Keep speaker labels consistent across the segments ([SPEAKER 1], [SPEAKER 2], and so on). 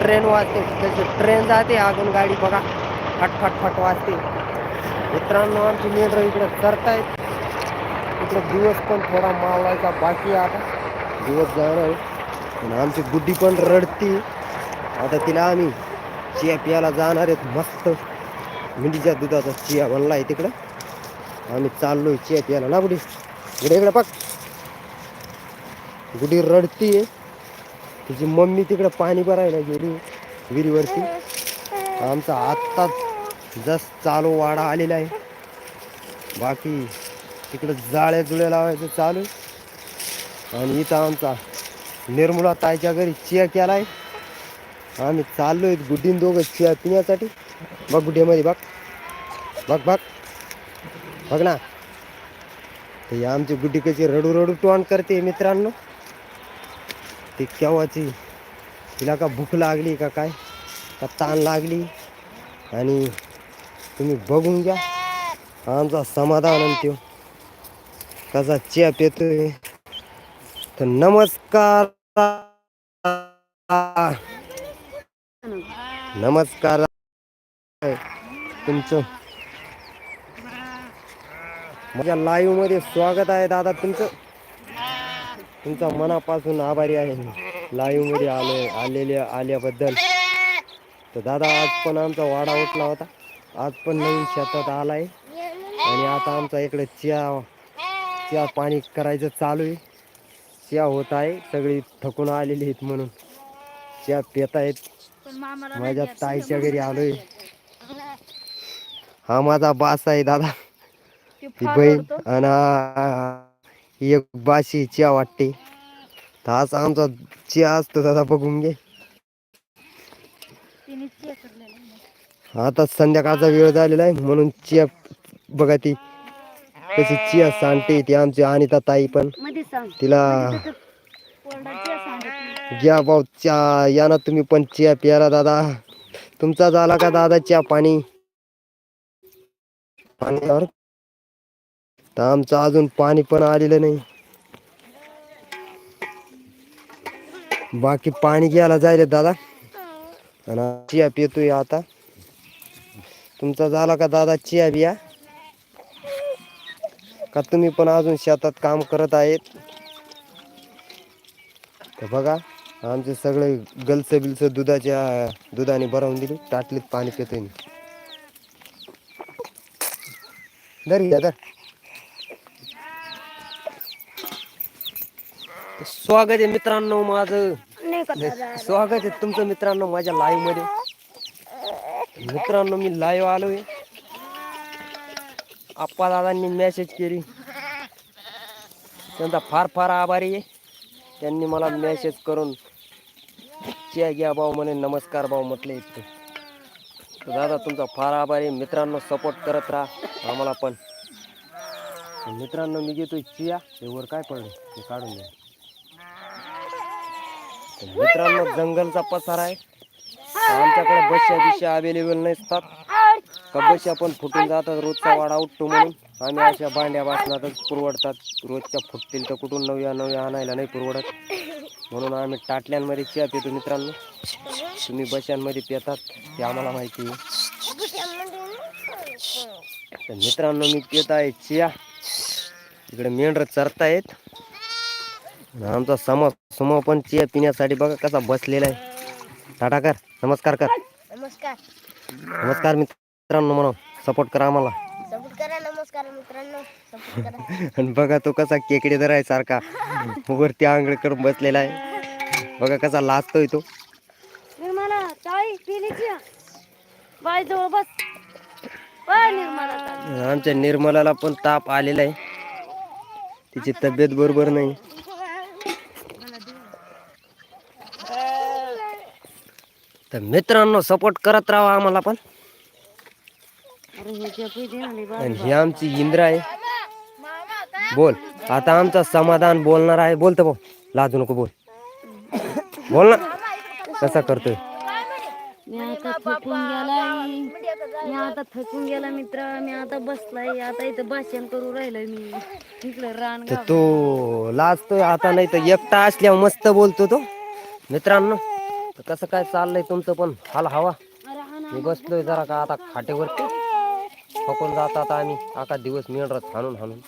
[SPEAKER 1] Train वाजते त्याची train जाते अजून गाडी बघा. फट फट वाजते. मित्रांनो आमची मेंढरं इकडे करतायत इकडे दिवस पण थोडा मावळायचा बाकी आहे आता. दिवस जाणार आहे. आणि आमची गुड्डी पण रडती. आता तिला आम्ही चिया प्यायला जाणार आहेत. मस्त. मिंडीच्या दुधाचा चिया बनला आहे तिकडं. आम्ही चाललोय चिया प्यायला. ना गुडी इकडे इकडे बघ. गुडी रडती आहे तिची मम्मी तिकडं पाणी भरायला गेली विहिरीवरती. आमचा आत्ताच जस्ट चालू वाडा आलेला आहे. बाकी तिकडं जाळ्या जुळ्या लावायचं चालू आहे. आणि इथं आमचा निर्मला ताईच्या घरी चिया केला आहे आम्ही चाललो आहे गुड्डीन दोघं चिया पिण्यासाठी. बघ गुड्डीमध्ये बघ. बघ बघ. बघ ना. ते आमची गुड्डी कशी रडू रडू टॉन करते मित्रांनो. ती केव्हाची? तिला का भूक लागली का काय? का ताण लागली? आणि तुम्ही बघून घ्या. आमचा समाधान आणतो कसा चिया पितोय तर नमस्कार. नमस्कार. तुमचं माझ्या लाईव्हमध्ये स्वागत आहे दादा तुमचं. तुमचा मनापासून आभारी आहे. लाईव्हमध्ये आले आलेल्या आल्याबद्दल. तर दादा आज पण आमचा वाडा उठला होता. आज पण नवीन शेतात आलाय. आणि आता आमचा इकडे चिया चिया पाणी करायचं चालू आहे. चिया होत आहे. सगळी थकून आलेली आहेत म्हणून. चिया पित आहेत. माझ्या ताईच्या घरी आलोय. हा माझा बास आहे दादा. ती बहीण आणि एक बाशी चिया वाटते. आज आमचा चिया असतो दादा बघून घे. आता संध्याकाळचा वेळ झालेला आहे म्हणून चिया बघा ती. कशी चिया सांगते ती आमची अनिता ताई पण. तिला घ्या भाऊ चहा या ना तुम्ही पण चिया प्यारा दादा. तुमचा झाला का दादा चहा पाणी? पाण्यावर? तर आमचं अजून पाणी पण आलेलं नाही. बाकी पाणी घ्यायला जायला दादा. आणि चिया पितोय आता. तुमचा झाला का दादा चिया बिया? का तुम्ही पण अजून शेतात काम करत आहेत? तर बघा आमचे सगळे गलस बिलस दुधाच्या दुधाने भरवून दिली. ताटलीत पाणी पितोय मी. घ्या धर स्वागत आहे मित्रांनो माझं? स्वागत आहे तुमचं मित्रांनो माझ्या लाईव्हमध्ये. मित्रांनो मी लाईव्ह आलोय. आप्पा दादांनी मेसेज केली. त्यांचा फार फार आभारी आहे. त्यांनी मला मेसेज करून चिया घ्या भाऊ म्हणे नमस्कार भाऊ म्हटले इतके. तर दादा तुमचा फार आभारी मित्रांनो सपोर्ट करत राहा. आम्हाला पण. तर मित्रांनो मी घेतोय चिया. हे वर काय पडलं? ते काढून घ्या. तर मित्रांनो जंगलचा पसार आहे. आमच्याकडे बसच्या बिशा अवेलेबल नसतात. का बशा पण फुटून जातात रोजचा वाडा उठतो म्हणून. आम्ही अशा भांड्या बासनातच पुरवडतात. रोजच्या फुटतील तर कुठून नव्या नव्या आणायला नाही पुरवडत. म्हणून आम्ही टाटल्यांमध्ये चिया पितो मित्रांनो. तुम्ही बशांमध्ये पितात ते आम्हाला माहिती आहे. तर मित्रांनो मी पित आहे चिया. इकडे मेंढर चरतायत. आमचा सम समूह पण चिया पिण्यासाठी बघा कसा बसलेला आहे. टाटा कर नमस्कार कर.
[SPEAKER 2] नमस्कार.
[SPEAKER 1] नमस्कार मित्रांनो म्हणून सपोर्ट करा आम्हाला.
[SPEAKER 2] सपोर्ट करा नमस्कार मित्रांनो. सपोर्ट करा.
[SPEAKER 1] आणि बघा तो कसा केकडे दर आहे सारखा. वरती आंगळ करून बसलेला आहे. बघा कसा लाजतोय तो.
[SPEAKER 2] निर्मला चाळी पिण्याची बाय जवळ बस. बाय निर्मला. चाळी.
[SPEAKER 1] आमच्या निर्मलाला पण ताप आलेला आहे. तिची तब्येत बरोबर नाही. तर मित्रांनो सपोर्ट करत राहा आम्हाला पण.
[SPEAKER 2] हे.
[SPEAKER 1] आणि ही आमची इंद्रा आहे. बोल आता आमचा समाधान बोलणार आहे. बोलतो भाऊ लाजू नको बोल. बोल ना कसा करतोय?
[SPEAKER 2] मी आता थकून गेलाय. मी आता थकून गेला मित्र. मी आता बसलाय. आता इथं भाषण करू राहिलोय मी. इकडे रान
[SPEAKER 1] तर तो लाजतोय आता नाही तर एकटा असल्यावर मस्त बोलतो तो. मित्रांनो तर कसं काय चाललंय तुमचं पण? हाल हवा. मी बसलोय जरा का आता खाटेवरती. थकून जात आता आम्ही. आका दिवस मेंढरत हाणून हाणून.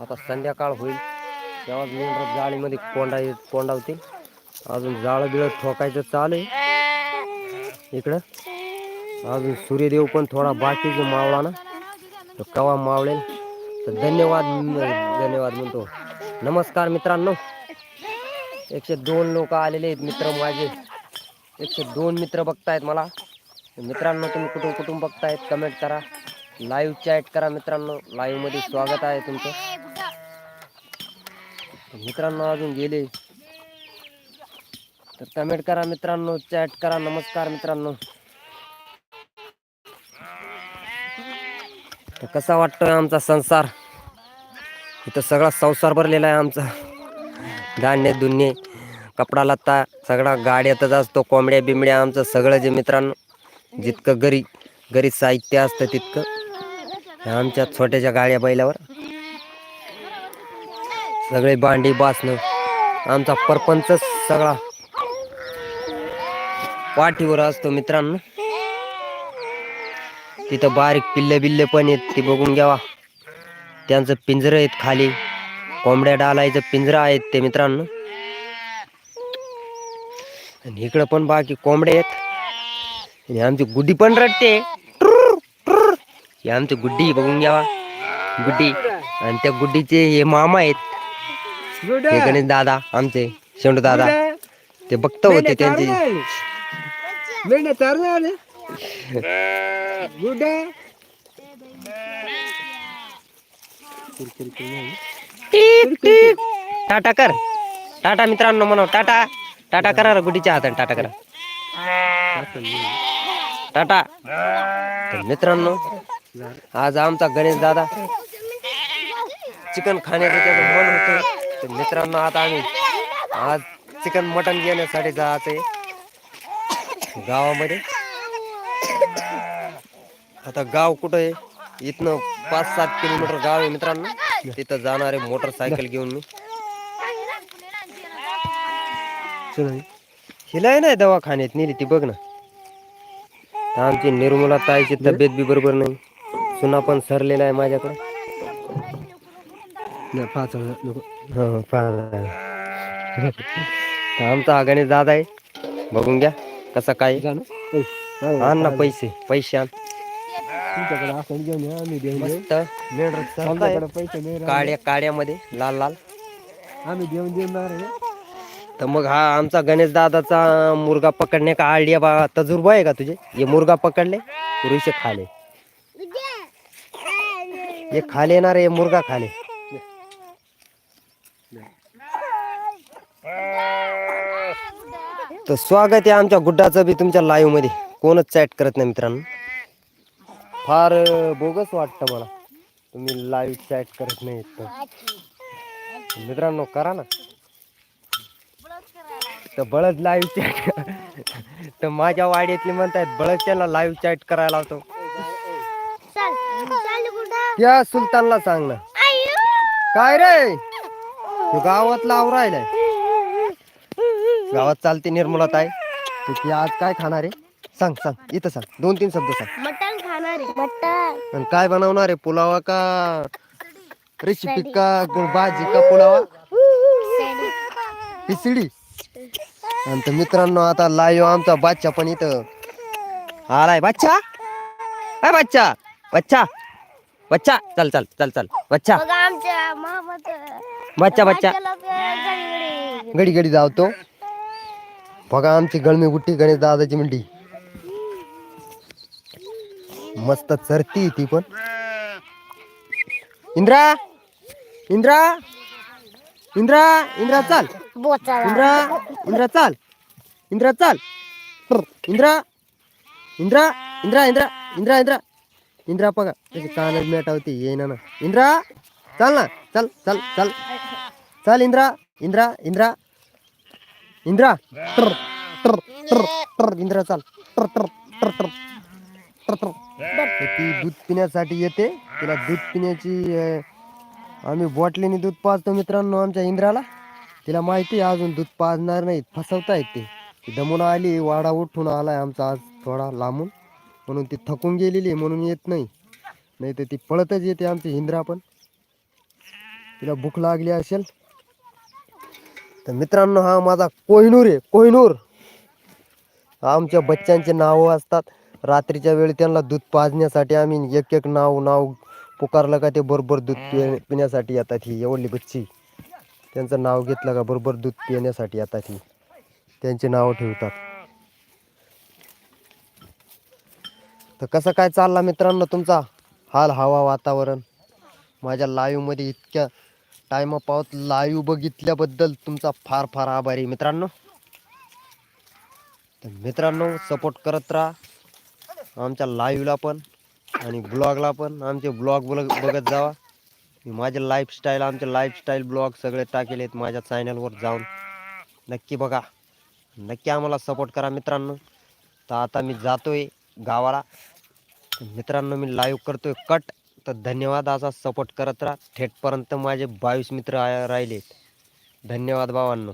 [SPEAKER 1] आता संध्याकाळ होईल. तेव्हाच मेंढरत जाळीमध्ये कोंडा कोंडावतील. अजून जाळं बिळं ठोकायचं चालू आहे. इकडं. अजून सूर्यदेव पण थोडा बाकीचे मावळा ना. तो कवा मावळेल? तर धन्यवाद धन्यवाद म्हणतो. नमस्कार मित्रांनो. एकशे दोन लोक आलेले आहेत मित्र माझे. एकशे दोन मित्र बघतायत मला. मित्रांनो तुम्ही कुठून कुठून बघतायत कमेंट करा. लाईव्ह चॅट करा मित्रांनो. लाईव्हमध्ये स्वागत आहे तुमचं. मित्रांनो अजून गेले. तर कमेंट करा मित्रांनो चॅट करा. नमस्कार मित्रांनो. तर कसा वाटतोय आमचा संसार? इथं सगळा संसार भरलेला आहे आमचा. धान्य दुन्य कपडा लत्ता सगळा गाड्यातच असतो कोंबड्या बिंबड्या आमचं सगळं जे मित्रांनो जितकं घरी घरी साहित्य असतं तितकं. आमच्या छोट्याच्या गाड्या बैलावर. सगळे भांडी बासणं आमचा परपंच सगळा पाठीवर असतो मित्रांनो. तिथं बारीक पिल्ले बिल्ले पण आहेत ते बघून घ्यावा. त्यांचं पिंजरं आहेत खाली. कोंबड्या डालायचं पिंजरं आहेत ते मित्रांनो. आणि इकडं पण बाकी कोंबड्या आहेत. आणि आमची गुड्डी पण रडते. ही आमची गुड्डी बघून घ्यावा. गुड्डी. आणि त्या गुड्डीचे हे मामा आहेत. हे गणेश दादा आमचे शेंडू दादा. ते बघत होते त्यांची. टाटा कर. टाटा मित्रांनो म्हणा टाटा. टाटा करा रे हातात हाताने टाटा करा. टाटा. तर मित्रांनो आज आमचा गणेश दादा चिकन खाण्याचं त्याचं मन होतं. तर मित्रांनो आता आम्ही आज चिकन मटन घेण्यासाठी जायचंय गावामध्ये. आता गाव कुठं आहे? इथनं पाच सात किलोमीटर गाव आहे मित्रांनो. तिथं जाणार आहे मोटरसायकल घेऊन मी. हिलाय नाही दवाखान्यात नेली ती बघ ना. आमची निर्मला ताईची तब्येत बी बरोबर नाही. सुना पण सरलेला आहे माझ्याकडे. आमचा गणेश दादा आहे. बघून घ्या कसा काय आण ना पैसे पैसे आण. काड्या काड्यामध्ये लाल लाल.
[SPEAKER 3] आम्ही देऊन देणार
[SPEAKER 1] तर मग हा आमचा गणेश दादाचा मुर्गा पकडणे का आयडिया बा तजुर्बा आहे का तुझे? हे मुर्गा पकडले ऋषे खाले. हे खाले येणार हे मुर्गा खाले. तर स्वागत आहे आमच्या गुड्डाचं बी तुमच्या लाईव्हमध्ये. कोणच चॅट करत नाही मित्रांनो. फार बोगस वाटतं मला. तुम्ही लाईव्ह चॅट करत नाही तर. मित्रांनो करा ना. तर बळद लाईव्ह चॅट तर माझ्या वाड्यातले म्हणतायत बळद त्याला लाईव्ह चॅट करायला लावतो. त्या सुलतानला सांग ना. काय रे? तू गावात लाव राहिलाय. गावात चालते निर्मलात आहे तर ती आज काय खाणार आहे? सांग सांग. इथं सांग. दोन तीन शब्द सांग.
[SPEAKER 4] मटण खाणार आहे. मटण
[SPEAKER 1] आणि काय बनवणार आहे? पुलावा का? रेसिपी का? भाजी का पुलावा? खिचडी आणि तर मित्रांनो आता लाईव्ह आमचा बाच्चा पण इथं. आलाय बाच्चा काय बाच्चा बच्चा बच्चा चल चल चल चल. बच्चा
[SPEAKER 4] बघा आमच्या मामाचं.
[SPEAKER 1] बच्चा बच्चा
[SPEAKER 4] ते गडी
[SPEAKER 1] गडी गडी धावतो बघा आमची गळमी गुट्टी गणेश दादाची मंडी मस्त चरती ती पण. इंद्रा? इंद्रा? इंद्रा इंद्रा चाल. इंद्रा इंद्रा चाल. इंद्रा चाल. इंद्रा इंद्रा इंद्रा इंद्रा इंद्रा इंद्रा. इंद्रा बघा त्याची कानच मेटावती येईना ना इंद्रा चाल ना चल चल चल. चल इंद्रा इंद्रा इंद्रा. इंद्रा ट्र ट्र ट्र ट्र इंद्रा चाल. ट्र ट्र ट्र ट्र ट्र ट्र. ती दूध पिण्यासाठी येते. तिला दूध पिण्याची आम्ही बॉटलीने दूध पाजतो मित्रांनो आमच्या इंद्राला. तिला माहिती आहे अजून दूध पाजणार नाहीत फसवतायत ते. दमून आली वाडा उठून आलाय आमचा आज थोडा लांबून. म्हणून ती थकून गेलेली आहे म्हणून येत नाही. नाही तर ती पळतच येते आमची इंद्रा पण. तिला भूक लागली असेल. तर मित्रांनो हा माझा कोहिनूर आहे कोहिनूर. आमच्या बच्चांचे नावं असतात. रात्रीच्या वेळी त्यांना दूध पाजण्यासाठी आम्ही एक एक नाव नाव पुकारलं का ते बरोबर दूध पि पिण्यासाठी येतात ही एवढी बच्ची त्यांचं नाव घेतलं का बरोबर दूध पिण्यासाठी येतात ही. त्यांचे नाव ठेवतात. तर कसं काय चालला मित्रांनो तुमचा हाल हवा वातावरण? माझ्या लाईव्हमध्ये इतक्या टायमा पावत लाईव्ह बघितल्याबद्दल तुमचा फार फार आभारी मित्रांनो. तर मित्रांनो सपोर्ट करत राहा. आमच्या लाईव्हला पण. आणि ब्लॉगला पण आमचे ब्लॉग बघ बघत जावा. माझे लाईफस्टाईल आमचे लाईफस्टाईल ब्लॉग सगळे टाकेले आहेत माझ्या चॅनलवर जाऊन. नक्की बघा. नक्की आम्हाला सपोर्ट करा मित्रांनो. तर आता मी जातोय गावाला. मित्रांनो मी लाईव्ह करतोय. कट तर धन्यवाद असा सपोर्ट करत राहा. थेटपर्यंत माझे बावीस मित्र आ- राहिलेत. धन्यवाद भावांनो.